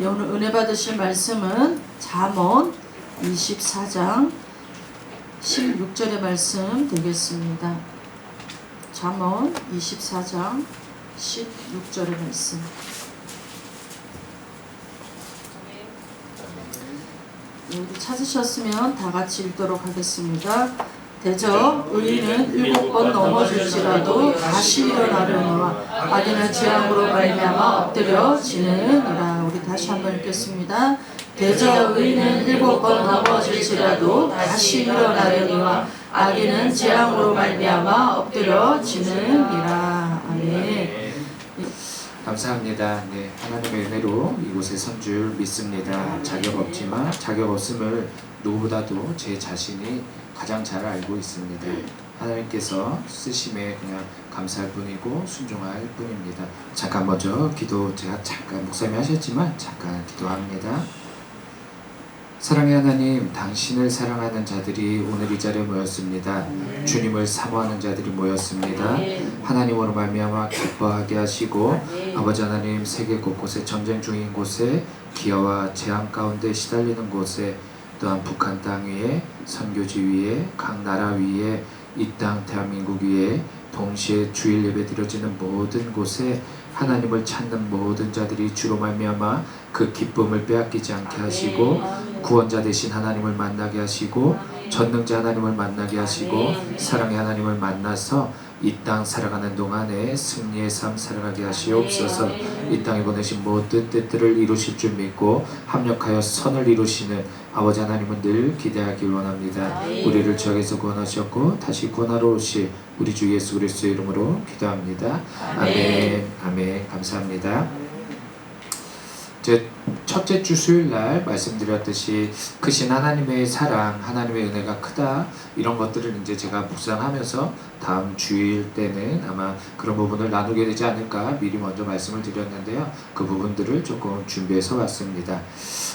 예, 오늘 은혜 받으실 말씀은 잠언 24장 16절의 말씀 되겠습니다. 잠언 24장 16절의 말씀. 네, 우리 찾으셨으면 다 같이 읽도록 하겠습니다. 대저 의인은 일곱 번 넘어질지라도 다시 일어나려니와 악인은 재앙으로 말미암아 엎드려 지느니라. 다시 한번 읽겠습니다. 대저 의인은 일곱 번 넘어질지라도 다시 일어나려니와 악인은 재앙으로 말미암아 엎드려 지느니라. 아멘. 감사합니다. 네, 하나님의 은혜로 이곳에 선 줄 믿습니다. 자격 없지만 자격 없음을 누구보다도 제 자신이 가장 잘 알고 있습니다. 하나님께서 쓰심에 그냥 감사할 뿐이고 순종할 뿐입니다. 잠깐 먼저 기도 제가 잠깐 목사님이 하셨지만 잠깐 기도합니다. 사랑의 하나님, 당신을 사랑하는 자들이 오늘 이 자리에 모였습니다. 주님을 사모하는 자들이 모였습니다. 하나님으로 말미암아 기뻐하게 하시고 아버지 하나님 세계 곳곳에 전쟁 중인 곳에 기아와 재앙 가운데 시달리는 곳에 또한 북한 땅 위에 선교지 위에 각 나라 위에 이 땅 대한민국 위에 동시에 주일 예배 드려지는 모든 곳에 하나님을 찾는 모든 자들이 주로 말미암아 그 기쁨을 빼앗기지 않게 하시고 구원자 되신 하나님을 만나게 하시고 전능자 하나님을 만나게 하시고 사랑의 하나님을 만나서 이 땅 살아가는 동안에 승리의 삶 살아가게 하시옵소서. 이 땅에 보내신 모든 뜻들을 이루실 줄 믿고 합력하여 선을 이루시는 아버지 하나님은 늘 기대하길 원합니다. 우리를 저에서 구원하셨고 다시 구원하러 오실 우리 주 예수 그리스도의 이름으로 기도합니다. 아멘. 아멘. 감사합니다 제 첫째 주 수요일 날 말씀드렸듯이 크신 하나님의 사랑, 하나님의 은혜가 크다 이런 것들을 이제 제가 묵상하면서 다음 주일 때는 아마 그런 부분을 나누게 되지 않을까 미리 먼저 말씀을 드렸는데요. 그 부분들을 조금 준비해서 왔습니다.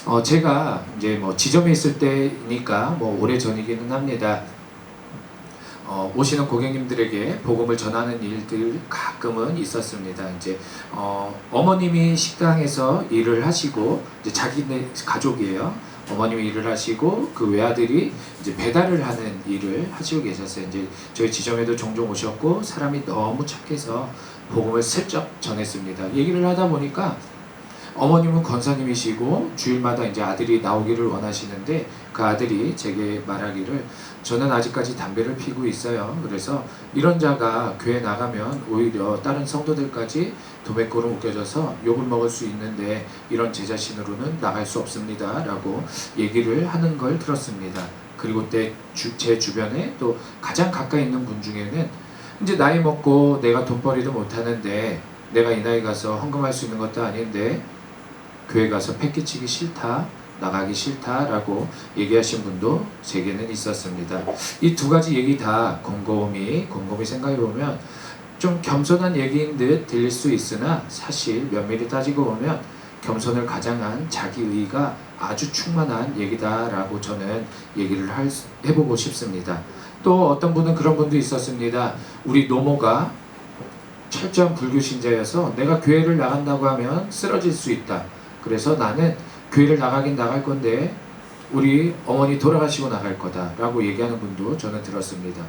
어, 제가 이제 뭐 지점에 있을 때니까 뭐 오래 전이기는 합니다. 어, 오시는 고객님들에게 복음을 전하는 일들 가끔은 있었습니다. 이제 어, 어머님이 식당에서 일을 하시고 이제 자기네 가족이에요. 어머님이 일을 하시고 그 외아들이 이제 배달을 하는 일을 하시고 계셨어요. 이제 저희 지점에도 종종 오셨고 사람이 너무 착해서 복음을 슬쩍 전했습니다. 얘기를 하다 보니까 어머님은 권사님이시고 주일마다 이제 아들이 나오기를 원하시는데 그 아들이 제게 말하기를 저는 아직까지 담배를 피고 있어요. 그래서 이런 자가 교회 나가면 오히려 다른 성도들까지 도매꼬로 웃겨져서 욕을 먹을 수 있는데 이런 제 자신으로는 나갈 수 없습니다. 라고 얘기를 하는 걸 들었습니다. 그리고 때 제 주변에 또 가장 가까이 있는 분 중에는 이제 나이 먹고 내가 돈벌이도 못하는데 내가 이 나이 가서 헌금할 수 있는 것도 아닌데 교회 가서 패기치기 싫다 나가기 싫다라고 얘기하신 분도 제게는 있었습니다. 이 두 가지 얘기 다 곰곰이 곰곰이 생각해 보면 좀 겸손한 얘기인 듯 들릴 수 있으나 사실 면밀히 따지고 보면 겸손을 가장한 자기의가 아주 충만한 얘기다라고 저는 얘기를 할, 수- 해보고 싶습니다. 또 어떤 분은 그런 분도 있었습니다. 우리 노모가 철저한 불교 신자여서 내가 교회를 나간다고 하면 쓰러질 수 있다. 그래서 나는 교회를 나가긴 나갈 건데 우리 어머니 돌아가시고 나갈 거다라고 얘기하는 분도 저는 들었습니다.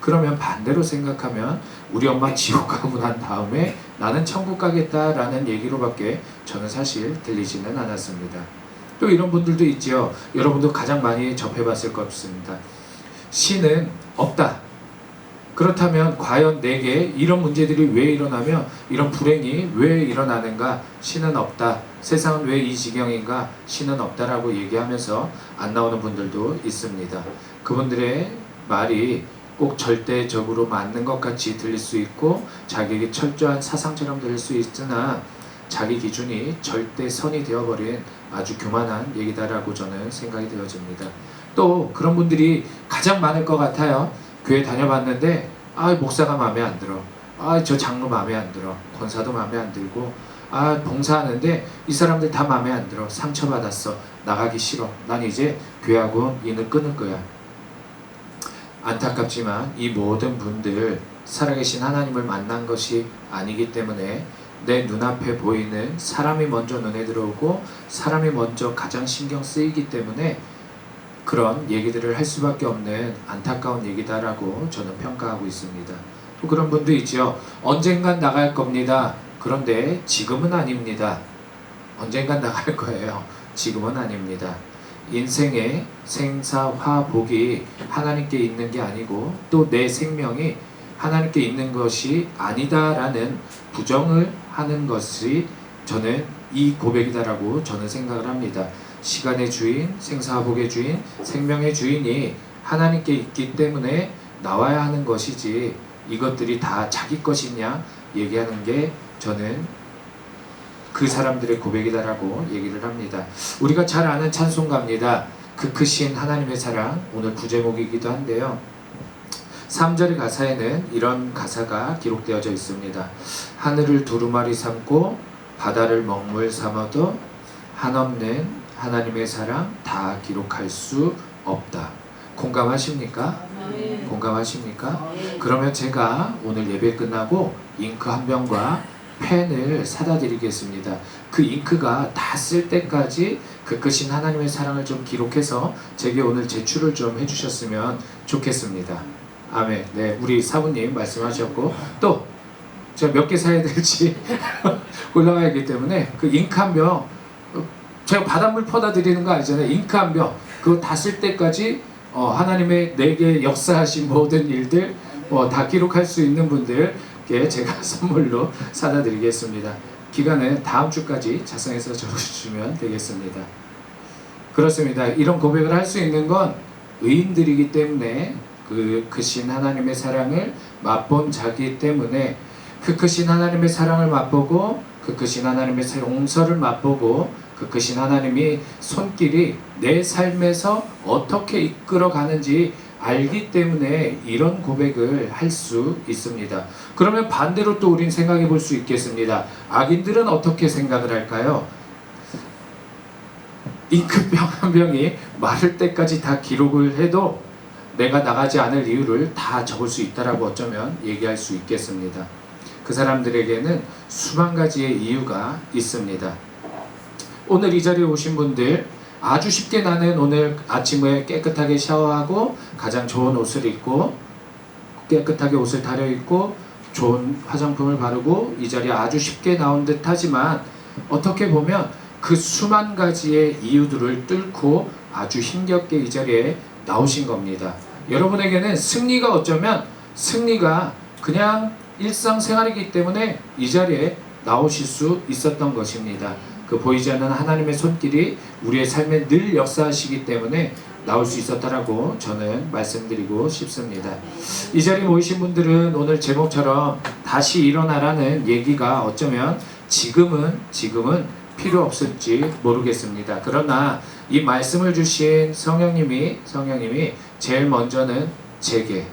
그러면 반대로 생각하면 우리 엄마 지옥 가고 난 다음에 나는 천국 가겠다라는 얘기로밖에 저는 사실 들리지는 않았습니다. 또 이런 분들도 있지요. 여러분도 가장 많이 접해봤을 것 같습니다. 신은 없다. 그렇다면 과연 내게 이런 문제들이 왜 일어나며 이런 불행이 왜 일어나는가? 신은 없다. 세상은 왜 이 지경인가? 신은 없다라고 얘기하면서 안 나오는 분들도 있습니다. 그분들의 말이 꼭 절대적으로 맞는 것 같이 들릴 수 있고 자기에게 철저한 사상처럼 들릴 수 있으나 자기 기준이 절대 선이 되어버린 아주 교만한 얘기다라고 저는 생각이 되어집니다. 또 그런 분들이 가장 많을 것 같아요. 교회 다녀봤는데 아 목사가 마음에 안 들어. 아 저 장로 마음에 안 들어. 권사도 마음에 안 들고 아 봉사하는데 이 사람들 다 마음에 안 들어. 상처받았어. 나가기 싫어. 난 이제 교회하고 인을 끊을 거야. 안타깝지만 이 모든 분들 살아계신 하나님을 만난 것이 아니기 때문에 내 눈앞에 보이는 사람이 먼저 눈에 들어오고 사람이 먼저 가장 신경 쓰이기 때문에 그런 얘기들을 할 수밖에 없는 안타까운 얘기다라고 저는 평가하고 있습니다. 또 그런 분도 있죠. 언젠간 나갈 겁니다. 그런데 지금은 아닙니다. 언젠간 나갈 거예요. 지금은 아닙니다. 인생의 생사화복이 하나님께 있는 게 아니고 또 내 생명이 하나님께 있는 것이 아니다라는 부정을 하는 것이 저는 이 고백이다라고 저는 생각을 합니다. 시간의 주인, 생사화복의 주인, 생명의 주인이 하나님께 있기 때문에 나와야 하는 것이지 이것들이 다 자기 것이냐 얘기하는 게 저는 그 사람들의 고백이다라고 얘기를 합니다. 우리가 잘 아는 찬송가입니다. 그 크신 하나님의 사랑 오늘 부제목이기도 한데요. 3절 가사에는 이런 가사가 기록되어져 있습니다. 하늘을 두루마리 삼고 바다를 먹물 삼아도 한없는 하나님의 사랑 다 기록할 수 없다. 공감하십니까? 공감하십니까? 그러면 제가 오늘 예배 끝나고 잉크 한 병과 펜을 사다 드리겠습니다. 그 잉크가 다 쓸 때까지 그 크신 하나님의 사랑을 좀 기록해서 제게 오늘 제출을 좀 해주셨으면 좋겠습니다. 아멘. 네, 우리 사부님 말씀하셨고 또 제가 몇 개 사야 될지 올라가야기 때문에 그 잉크 한 병, 어, 제가 바닷물 퍼다 드리는 거 아니잖아요. 잉크 한 병, 그거 다 쓸 때까지 어, 하나님의 내게 역사하신 모든 일들 어, 다 기록할 수 있는 분들께 제가 선물로 사다 드리겠습니다. 기간은 다음 주까지 작성해서 적어주시면 되겠습니다. 그렇습니다. 이런 고백을 할 수 있는 건 의인들이기 때문에 그 크신 하나님의 사랑을 맛본 자기 때문에 그 크신 하나님의 사랑을 맛보고 그 크신 하나님의 용서를 맛보고 그 크신 하나님이 손길이 내 삶에서 어떻게 이끌어 가는지 알기 때문에 이런 고백을 할 수 있습니다. 그러면 반대로 또 우린 생각해 볼 수 있겠습니다. 악인들은 어떻게 생각을 할까요? 잉크병 한 병이 마를 때까지 다 기록을 해도 내가 나가지 않을 이유를 다 적을 수 있다라고 어쩌면 얘기할 수 있겠습니다. 그 사람들에게는 수만 가지의 이유가 있습니다. 오늘 이 자리에 오신 분들 아주 쉽게 나는 오늘 아침에 깨끗하게 샤워하고 가장 좋은 옷을 입고 깨끗하게 옷을 다려 입고 좋은 화장품을 바르고 이 자리에 아주 쉽게 나온 듯 하지만 어떻게 보면 그 수만 가지의 이유들을 뚫고 아주 힘겹게 이 자리에 나오신 겁니다. 여러분에게는 승리가 어쩌면 승리가 그냥 일상생활이기 때문에 이 자리에 나오실 수 있었던 것입니다. 그 보이지 않는 하나님의 손길이 우리의 삶에 늘 역사하시기 때문에 나올 수 있었다라고 저는 말씀드리고 싶습니다. 이 자리에 모이신 분들은 오늘 제목처럼 다시 일어나라는 얘기가 어쩌면 지금은 지금은 필요 없을지 모르겠습니다. 그러나 이 말씀을 주신 성령님이 성령님이 제일 먼저는 제게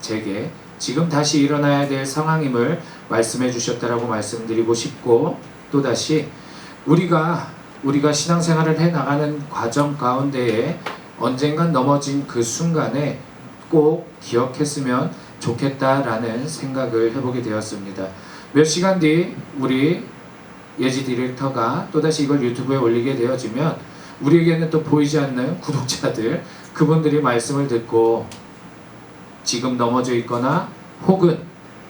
제게 지금 다시 일어나야 될 상황임을 말씀해 주셨다라고 말씀드리고 싶고 또 다시 우리가 우리가 신앙생활을 해 나가는 과정 가운데에 언젠간 넘어진 그 순간에 꼭 기억했으면 좋겠다라는 생각을 해보게 되었습니다. 몇 시간 뒤 우리 예지 디렉터가 또다시 이걸 유튜브에 올리게 되어지면 우리에게는 또 보이지 않는 구독자들 그분들이 말씀을 듣고 지금 넘어져 있거나 혹은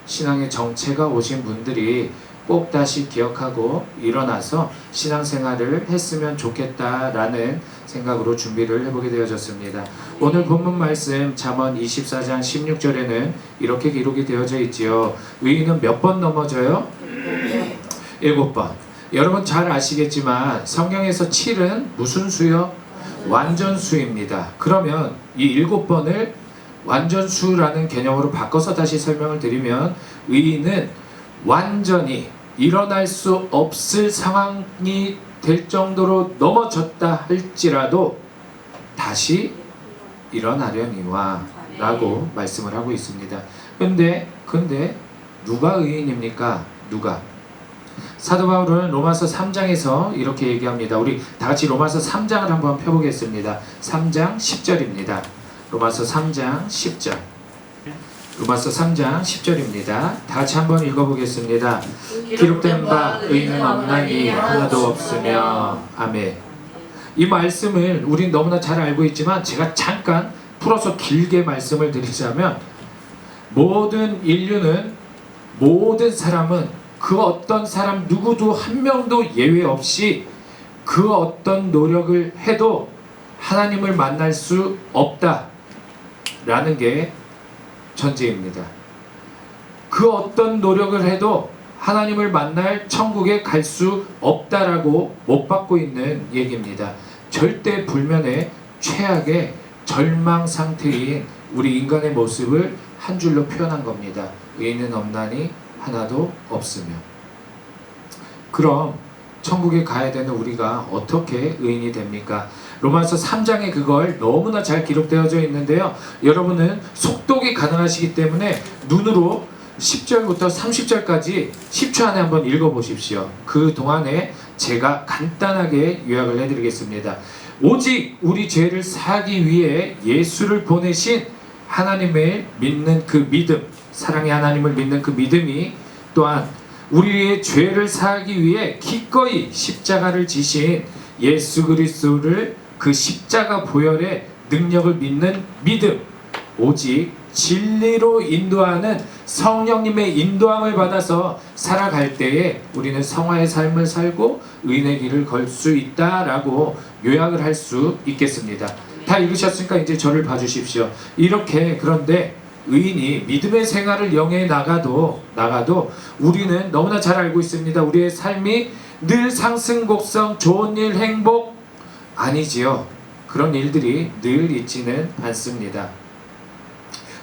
신앙의 정체가 오신 분들이 꼭 다시 기억하고 일어나서 신앙생활을 했으면 좋겠다라는 생각으로 준비를 해보게 되어졌습니다. 오늘 본문 말씀 잠언 24장 16절에는 이렇게 기록이 되어져 있지요. 의인은 몇 번 넘어져요? 일곱 번. 여러분 잘 아시겠지만 성경에서 7은 무슨 수요? 완전 수입니다. 그러면 이 일곱 번을 완전 수라는 개념으로 바꿔서 다시 설명을 드리면 의인은 완전히 일어날 수 없을 상황이 될 정도로 넘어졌다 할지라도 다시 일어나려니와 라고 말씀을 하고 있습니다. 근데 근데 누가 의인입니까? 누가? 사도 바울은 로마서 3장에서 이렇게 얘기합니다. 우리 다 같이 로마서 3장을 한번 펴보겠습니다. 3장 10절입니다. 로마서 3장 10절. 로마서 3장 10절입니다. 다 같이 한번 읽어보겠습니다. 기록된 바 의는 없나니 하나도 없으며 아멘. 이 말씀을 우린 너무나 잘 알고 있지만 제가 잠깐 풀어서 길게 말씀을 드리자면 모든 인류는 모든 사람은 그 어떤 사람 누구도 한 명도 예외 없이 그 어떤 노력을 해도 하나님을 만날 수 없다 라는 게 전제입니다. 그 어떤 노력을 해도 하나님을 만날 천국에 갈 수 없다라고 못 받고 있는 얘기입니다. 절대 불면의 최악의 절망 상태인 우리 인간의 모습을 한 줄로 표현한 겁니다. 의인은 없나니 하나도 없으며. 그럼 천국에 가야 되는 우리가 어떻게 의인이 됩니까? 로마서 3장에 그걸 너무나 잘 기록되어져 있는데요. 여러분은 속독이 가능하시기 때문에 눈으로 10절부터 30절까지 10초 안에 한번 읽어보십시오. 그 동안에 제가 간단하게 요약을 해드리겠습니다. 오직 우리 죄를 사기 위해 예수를 보내신 하나님을 믿는 그 믿음, 사랑의 하나님을 믿는 그 믿음이 또한 우리의 죄를 사하기 위해 기꺼이 십자가를 지신 예수 그리스도를 그 십자가 보혈의 능력을 믿는 믿음 오직 진리로 인도하는 성령님의 인도함을 받아서 살아갈 때에 우리는 성화의 삶을 살고 의인의 길을 걸 수 있다라고 요약을 할 수 있겠습니다. 다 읽으셨으니까 이제 저를 봐주십시오. 이렇게 그런데 의인이 믿음의 생활을 영해 나가도 나가도 우리는 너무나 잘 알고 있습니다. 우리의 삶이 늘 상승 곡성 좋은 일 행복 아니지요. 그런 일들이 늘 있지는 않습니다.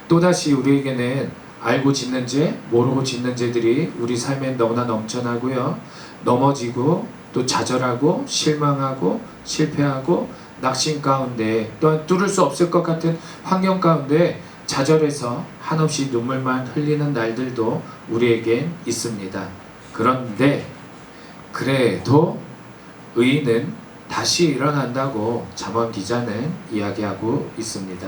또다시 우리에게는 알고 짓는 죄, 모르고 짓는 죄들이 우리 삶에 너무나 넘쳐나고요. 넘어지고 또 좌절하고 실망하고 실패하고 낙심 가운데 또한 뚫을 수 없을 것 같은 환경 가운데 좌절해서 한없이 눈물만 흘리는 날들도 우리에겐 있습니다. 그런데 그래도 의인은 다시 일어난다고 잠언 기자는 이야기하고 있습니다.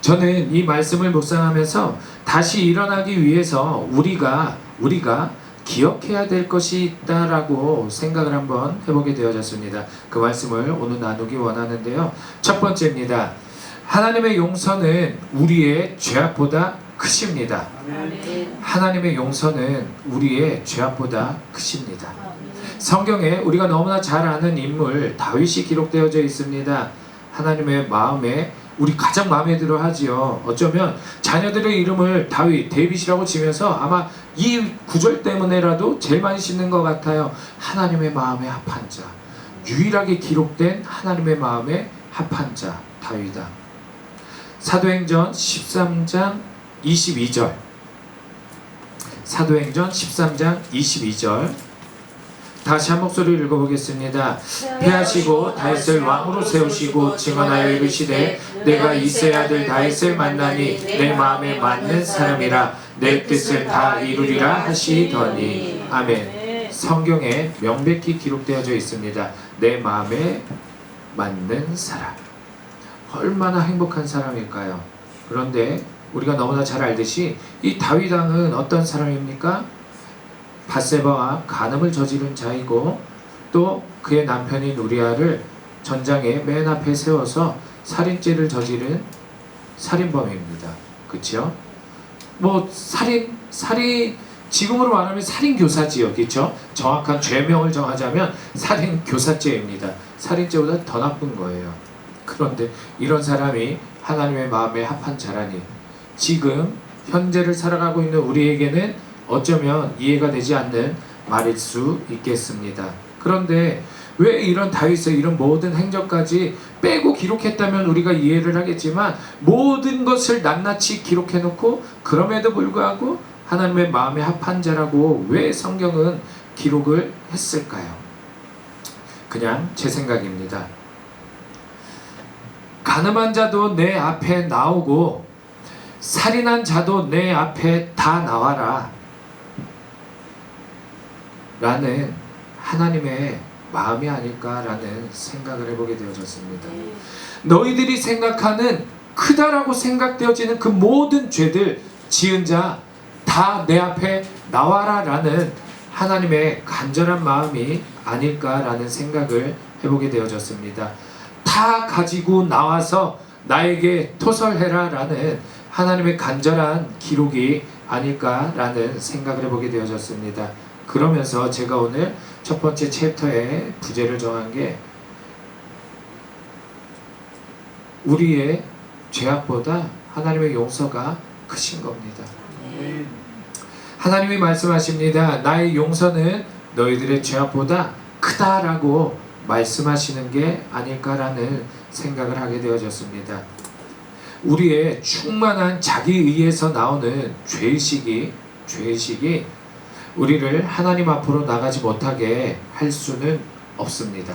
저는 이 말씀을 묵상하면서 다시 일어나기 위해서 우리가 우리가 기억해야 될 것이 있다라고 생각을 한번 해보게 되어졌습니다. 그 말씀을 오늘 나누기 원하는데요. 첫 번째입니다. 하나님의 용서는 우리의 죄악보다 크십니다. 하나님의 용서는 우리의 죄악보다 크십니다. 성경에 우리가 너무나 잘 아는 인물 다윗이 기록되어져 있습니다. 하나님의 마음에 우리 가장 마음에 들어 하지요. 어쩌면 자녀들의 이름을 다윗, 데이빗이라고 지면서 아마 이 구절 때문에라도 제일 많이 씹는 것 같아요. 하나님의 마음에 합한 자. 유일하게 기록된 하나님의 마음에 합한 자, 다윗아. 사도행전 13장 22절. 사도행전 13장 22절. 다시 한 목소리를 읽어보겠습니다. 패하시고 다윗을 왕으로 세우시고 증언하여 이르시되 내가 이세 아들 다윗을 만나니 내 마음에 맞는 사람이라 내 뜻을 다 이루리라 하시더니 아멘. 성경에 명백히 기록되어져 있습니다. 내 마음에 맞는 사람. 얼마나 행복한 사람일까요? 그런데 우리가 너무나 잘 알듯이 이 다윗 왕은 어떤 사람입니까? 바세바와 간음을 저지른 자이고 또 그의 남편인 우리아를 전장에 맨 앞에 세워서 살인죄를 저지른 살인범입니다. 그렇죠? 뭐 살인 살인 지금으로 말하면 살인 교사지요. 그렇죠? 정확한 죄명을 정하자면 살인 교사죄입니다. 살인죄보다 더 나쁜 거예요. 그런데 이런 사람이 하나님의 마음에 합한 자라니 지금 현재를 살아가고 있는 우리에게는 어쩌면 이해가 되지 않는 말일 수 있겠습니다. 그런데 왜 이런 다윗의 이런 모든 행적까지 빼고 기록했다면 우리가 이해를 하겠지만 모든 것을 낱낱이 기록해 놓고 그럼에도 불구하고 하나님의 마음에 합한 자라고 왜 성경은 기록을 했을까요? 그냥 제 생각입니다. 가늠한 자도 내 앞에 나오고 살인한 자도 내 앞에 다 나와라. 라는 하나님의 마음이 아닐까라는 생각을 해보게 되어졌습니다. 너희들이 생각하는 크다라고 생각되어지는 그 모든 죄들 지은 자 다 내 앞에 나와라라는 하나님의 간절한 마음이 아닐까라는 생각을 해보게 되어졌습니다. 다 가지고 나와서 나에게 토설해라라는 하나님의 간절한 기록이 아닐까라는 생각을 해보게 되어졌습니다. 그러면서 제가 오늘 첫 번째 챕터에 부제를 정한 게 우리의 죄악보다 하나님의 용서가 크신 겁니다. 하나님이 말씀하십니다. 나의 용서는 너희들의 죄악보다 크다라고 말씀하시는 게 아닐까라는 생각을 하게 되어졌습니다. 우리의 충만한 자기 의에서 나오는 죄의식이 죄의식이 우리를 하나님 앞으로 나가지 못하게 할 수는 없습니다.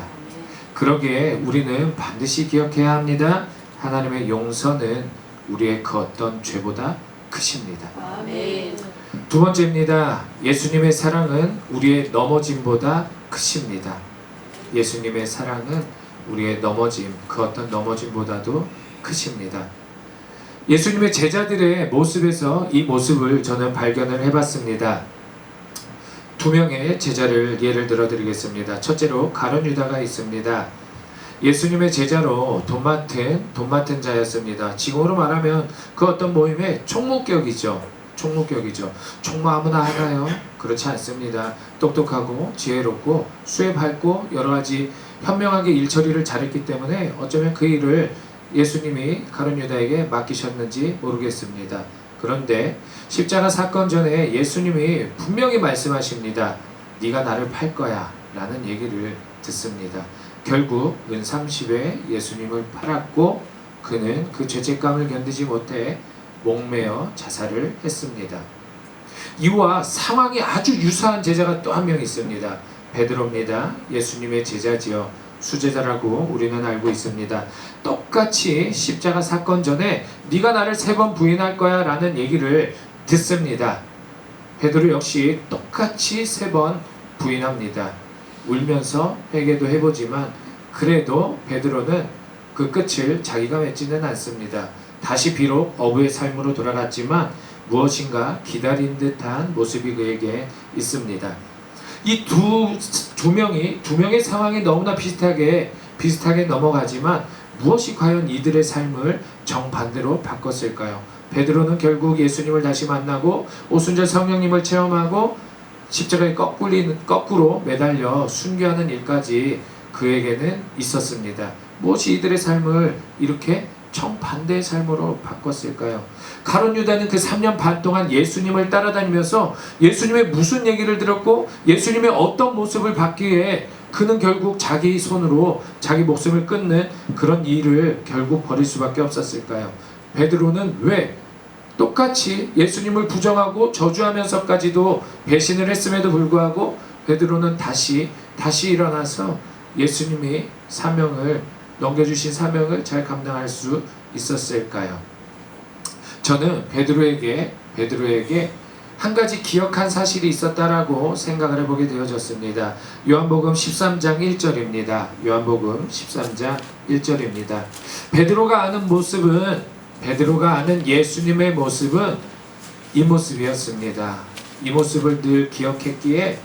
그러기에 우리는 반드시 기억해야 합니다. 하나님의 용서는 우리의 그 어떤 죄보다 크십니다. 아멘. 두 번째입니다. 예수님의 사랑은 우리의 넘어짐보다 크십니다. 예수님의 사랑은 우리의 넘어짐, 그 어떤 넘어짐보다도 크십니다. 예수님의 제자들의 모습에서 이 모습을 저는 발견을 해봤습니다. 두 명의 제자를 예를 들어 드리겠습니다. 첫째로 가론 유다가 있습니다. 예수님의 제자로 돈 맡은 돈 맡은 자였습니다. 지금으로 말하면 그 어떤 모임의 총무격이죠. 총무격이죠. 총무 아무나 하나요? 그렇지 않습니다. 똑똑하고 지혜롭고 수에 밝고 여러 가지 현명하게 일 처리를 잘했기 때문에 어쩌면 그 일을 예수님이 가룟 유다에게 맡기셨는지 모르겠습니다. 그런데 십자가 사건 전에 예수님이 분명히 말씀하십니다. 네가 나를 팔 거야 라는 얘기를 듣습니다. 결국 은 30에 예수님을 팔았고 그는 그 죄책감을 견디지 못해 목매어 자살을 했습니다. 이와 상황이 아주 유사한 제자가 또 한 명 있습니다. 베드로입니다. 예수님의 제자지요. 수제자라고 우리는 알고 있습니다. 똑같이 십자가 사건 전에 네가 나를 세 번 부인할 거야 라는 얘기를 듣습니다. 베드로 역시 똑같이 세 번 부인합니다. 울면서 회개도 해보지만 그래도 베드로는 그 끝을 자기가 맺지는 않습니다. 다시 비록 어부의 삶으로 돌아갔지만 무엇인가 기다린 듯한 모습이 그에게 있습니다. 이 두 두 명이 두 명의 상황이 너무나 비슷하게 비슷하게 넘어가지만 무엇이 과연 이들의 삶을 정반대로 바꿨을까요? 베드로는 결국 예수님을 다시 만나고 오순절 성령님을 체험하고 십자가에 거꾸리, 거꾸로 매달려 순교하는 일까지 그에게는 있었습니다. 무엇이 이들의 삶을 이렇게 정반대의 삶으로 바꿨을까요? 가론 유다는 그 3년 반 동안 예수님을 따라다니면서 예수님의 무슨 얘기를 들었고 예수님의 어떤 모습을 받기 위해 그는 결국 자기 손으로 자기 목숨을 끊는 그런 일을 결국 벌일 수밖에 없었을까요? 베드로는 왜 똑같이 예수님을 부정하고 저주하면서까지도 배신을 했음에도 불구하고 베드로는 다시 다시 일어나서 예수님이 사명을 넘겨주신 사명을 잘 감당할 수 있었을까요? 저는 베드로에게 베드로에게 한 가지 기억한 사실이 있었다라고 생각을 해보게 되어졌습니다. 요한복음 13장 1절입니다. 요한복음 13장 1절입니다. 베드로가 아는 모습은 베드로가 아는 예수님의 모습은 이 모습이었습니다. 이 모습을 늘 기억했기에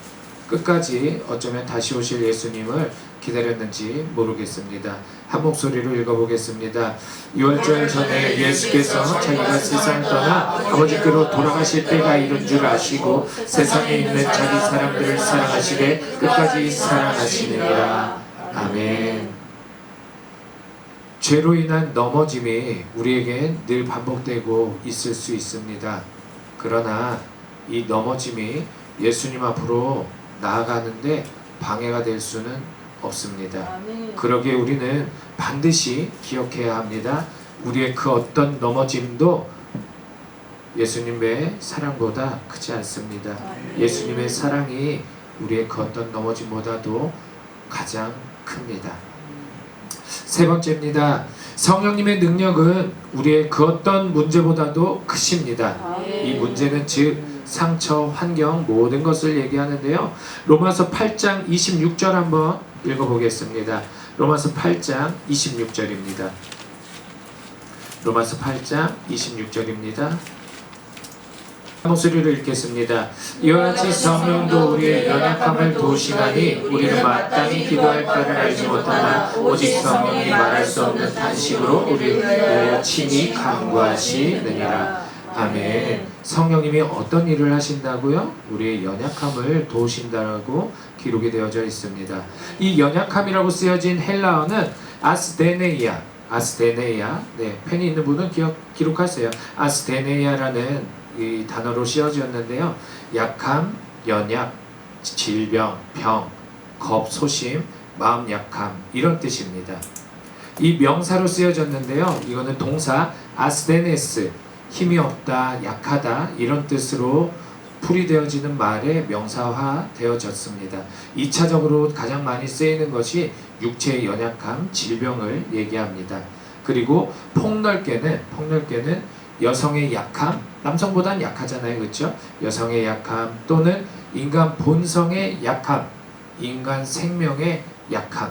끝까지 어쩌면 다시 오실 예수님을 기다렸는지 모르겠습니다. 한 목소리로 읽어보겠습니다. 6월절 전에 예수께서 자기가 세상을 떠나 아버지께로 돌아가실 때가 이른 줄 아시고 세상에 있는 자기 사람들을 사랑하시되 끝까지 사랑하시느니라. 아멘. 죄로 인한 넘어짐이 우리에게 늘 반복되고 있을 수 있습니다. 그러나 이 넘어짐이 예수님 앞으로 나아가는데 방해가 될 수는 없습니다. 아멘. 그러기에 우리는 반드시 기억해야 합니다. 우리의 그 어떤 넘어짐도 예수님의 사랑보다 크지 않습니다. 예수님의 사랑이 우리의 그 어떤 넘어짐보다도 가장 큽니다. 세 번째입니다. 성령님의 능력은 우리의 그 어떤 문제보다도 크십니다. 이 문제는 즉 상처, 환경 모든 것을 얘기하는데요. 로마서 8장 26절 한번 읽어보겠습니다. 로마서 8장 26절입니다. 로마서 8장 26절입니다. 목소리를 읽겠습니다. 이와 같이 성령도 우리의 연약함을 도우시나니 우리는 마땅히 기도할 바를 알지 못하나 오직 성령이 말할 수 없는 탄식으로 우리를 친히 간구하시느니라. 아멘. 성령님이 어떤 일을 하신다고요? 우리의 연약함을 도우신다라고 기록이 되어져 있습니다. 이 연약함이라고 쓰여진 헬라어는 아스데네이아, 아스데네이아. 네, 펜이 있는 분은 기억 기록하세요. 아스데네이아라는 이 단어로 씌어졌는데요. 약함, 연약, 질병, 병, 겁, 소심, 마음 약함 이런 뜻입니다. 이 명사로 쓰여졌는데요. 이거는 동사 아스데네스 힘이 없다, 약하다 이런 뜻으로 풀이 되어지는 말에 명사화 되어졌습니다. 2차적으로 가장 많이 쓰이는 것이 육체의 연약함, 질병을 얘기합니다. 그리고 폭넓게는 폭넓게는 여성의 약함, 남성보단 약하잖아요, 그렇죠? 여성의 약함 또는 인간 본성의 약함, 인간 생명의 약함.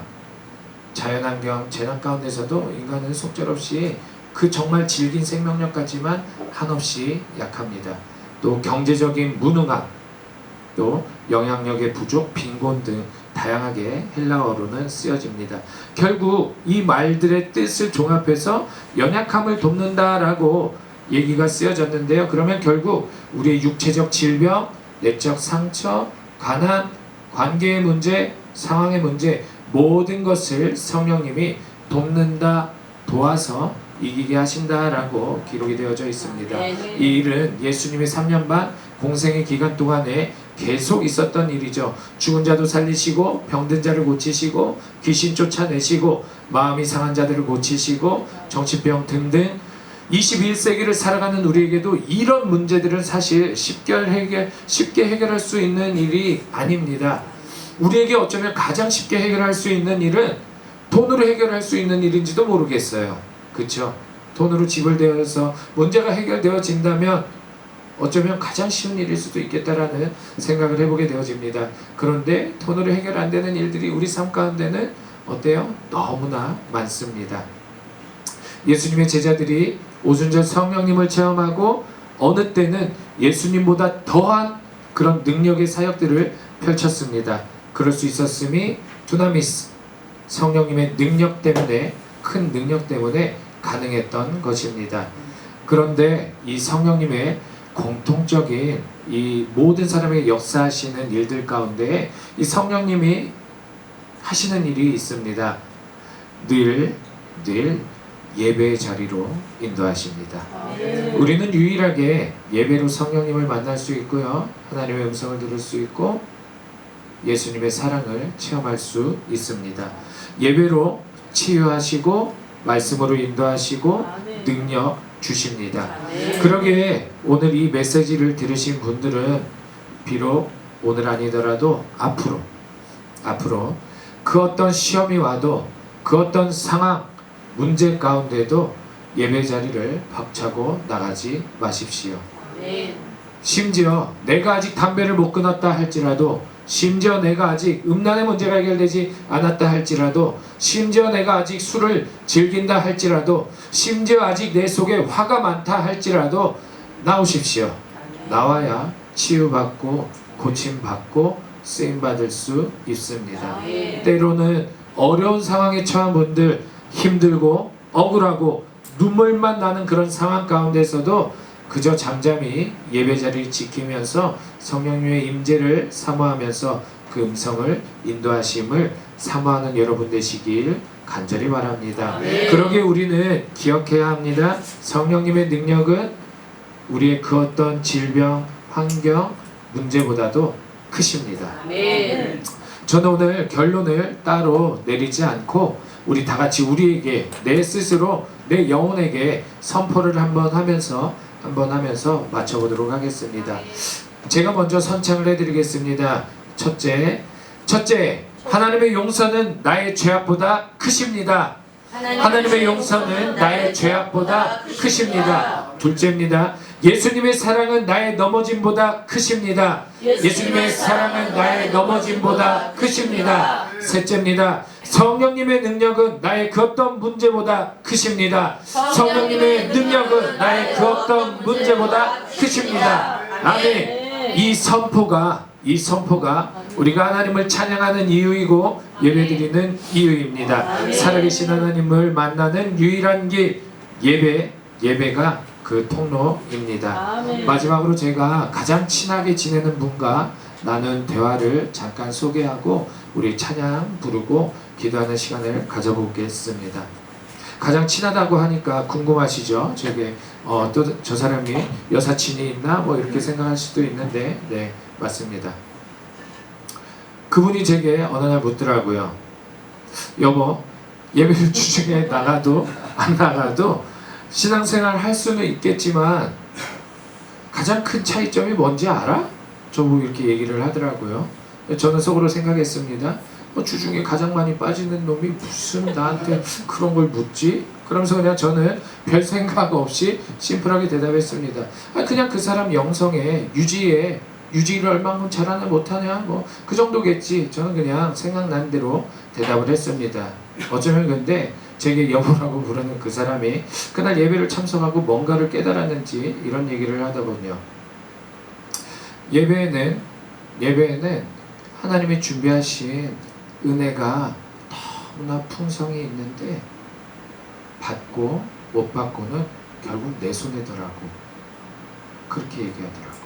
자연환경 재난 가운데서도 인간은 속절없이 그 정말 질긴 생명력 같지만 한없이 약합니다. 또 경제적인 무능함, 또 영향력의 부족, 빈곤 등 다양하게 헬라어로는 쓰여집니다. 결국 이 말들의 뜻을 종합해서 연약함을 돕는다라고 얘기가 쓰여졌는데요. 그러면 결국 우리의 육체적 질병, 내적 상처, 가난, 관계의 문제, 상황의 문제 모든 것을 성령님이 돕는다, 도와서 이기게 하신다라고 기록이 되어져 있습니다. 이 일은 예수님의 3년 반 공생의 기간 동안에 계속 있었던 일이죠. 죽은 자도 살리시고 병든 자를 고치시고 귀신 쫓아내시고 마음이 상한 자들을 고치시고 정치병 등등 21세기를 살아가는 우리에게도 이런 문제들은 사실 쉽게 해결 쉽게 해결할 수 있는 일이 아닙니다. 우리에게 어쩌면 가장 쉽게 해결할 수 있는 일은 돈으로 해결할 수 있는 일인지도 모르겠어요. 그렇죠? 돈으로 대어서 문제가 해결되어진다면 어쩌면 가장 쉬운 일일 수도 있겠다라는 생각을 해보게 되어집니다. 그런데 돈으로 해결 안 되는 일들이 우리 삶 가운데는 어때요? 너무나 많습니다. 예수님의 제자들이 오순절 성령님을 체험하고 어느 때는 예수님보다 더한 그런 능력의 사역들을 펼쳤습니다. 그럴 수 있었음이 두나미스 성령님의 능력 때문에 큰 능력 때문에 가능했던 것입니다. 그런데 이 성령님의 공통적인 이 모든 사람에게 역사하시는 일들 가운데 이 성령님이 하시는 일이 있습니다. 늘, 늘 예배의 자리로 인도하십니다. 우리는 유일하게 예배로 성령님을 만날 수 있고요. 하나님의 음성을 들을 수 있고 예수님의 사랑을 체험할 수 있습니다. 예배로 치유하시고 말씀으로 인도하시고 능력 주십니다. 그러기에 오늘 이 메시지를 들으신 분들은 비록 오늘 아니더라도 앞으로 앞으로 그 어떤 시험이 와도 그 어떤 상황 문제 가운데도 예배 자리를 박차고 나가지 마십시오. 심지어 내가 아직 담배를 못 끊었다 할지라도 심지어 내가 아직 음란의 문제가 해결되지 않았다 할지라도 심지어 내가 아직 술을 즐긴다 할지라도 심지어 아직 내 속에 화가 많다 할지라도 나오십시오. 나와야 치유받고 고침받고 쓰임받을 수 있습니다. 때로는 어려운 상황에 처한 분들 힘들고 억울하고 눈물만 나는 그런 상황 가운데서도 그저 잠잠히 예배 자리를 지키면서 성령님의 임재를 사모하면서 그 음성을 인도하심을 사모하는 여러분 되시길 간절히 바랍니다. 그러기에 우리는 기억해야 합니다. 성령님의 능력은 우리의 그 어떤 질병, 환경, 문제보다도 크십니다. 저는 오늘 결론을 따로 내리지 않고 우리 다 같이 우리에게 내 스스로 내 영혼에게 선포를 한번 하면서 한번 하면서 맞춰보도록 하겠습니다. 제가 먼저 선창을 해드리겠습니다. 첫째, 첫째, 하나님의 용서는 나의 죄악보다 크십니다. 하나님의 용서는 나의 죄악보다 크십니다. 둘째입니다. 예수님의 사랑은 나의 넘어짐보다 크십니다. 예수님의 사랑은 나의 넘어짐보다 크십니다. 셋째입니다. 성령님의 능력은 나의 그 어떤 문제보다 크십니다. 성령님의 능력은 나의 그 어떤 문제보다 크십니다. 아멘. 이 선포가 이 선포가 우리가 하나님을 찬양하는 이유이고 예배드리는 이유입니다. 살아계신 하나님을 만나는 유일한 길 예배 예배가 그 통로입니다. 마지막으로 제가 가장 친하게 지내는 분과 나눈 대화를 잠깐 소개하고 우리 찬양 부르고 기도하는 시간을 가져보겠습니다. 가장 친하다고 하니까 궁금하시죠? 저게 어, 또 저 사람이 여사친이 있나 뭐 이렇게 생각할 수도 있는데 네 맞습니다. 그분이 제게 어느 날 묻더라고요. 여보 예배 주중에 나가도 안 나가도 신앙생활 할 수는 있겠지만 가장 큰 차이점이 뭔지 알아? 저보고 이렇게 얘기를 하더라고요. 저는 속으로 생각했습니다. 뭐 주중에 가장 많이 빠지는 놈이 무슨 나한테 그런 걸 묻지? 그러면서 그냥 저는 별 생각 없이 심플하게 대답했습니다. 아 그냥 그 사람 영성에 유지에 유지를 얼마만큼 잘하냐 못하냐 뭐 그 정도겠지. 저는 그냥 생각난 대로 대답을 했습니다. 어쩌면 근데 제게 여보라고 부르는 그 사람이 그날 예배를 참석하고 뭔가를 깨달았는지 이런 얘기를 하더군요. 예배에는 예배에는 하나님이 준비하신 은혜가 너무나 풍성이 있는데 받고 못 받고는 결국 내 손에더라고 그렇게 얘기하더라고요.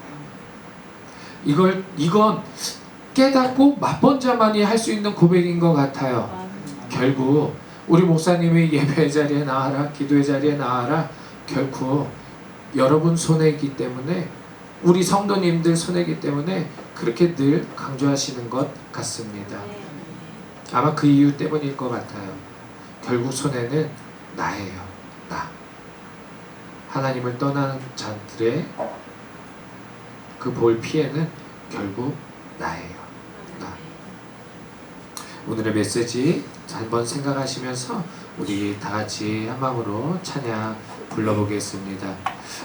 이걸 이건 깨닫고 맛본 자만이 할 수 있는 고백인 것 같아요. 결국 우리 목사님이 예배 자리에 나와라 기도의 자리에 나와라 결코 여러분 손에 있기 때문에 우리 성도님들 손에 있기 때문에 그렇게 늘 강조하시는 것 같습니다. 아마 그 이유 때문일 것 같아요. 결국 손에는 나예요. 나. 하나님을 떠나는 자들의 그 볼 피해는 결국 나예요. 나. 오늘의 메시지 한번 생각하시면서 우리 다 같이 한 마음으로 찬양 불러보겠습니다.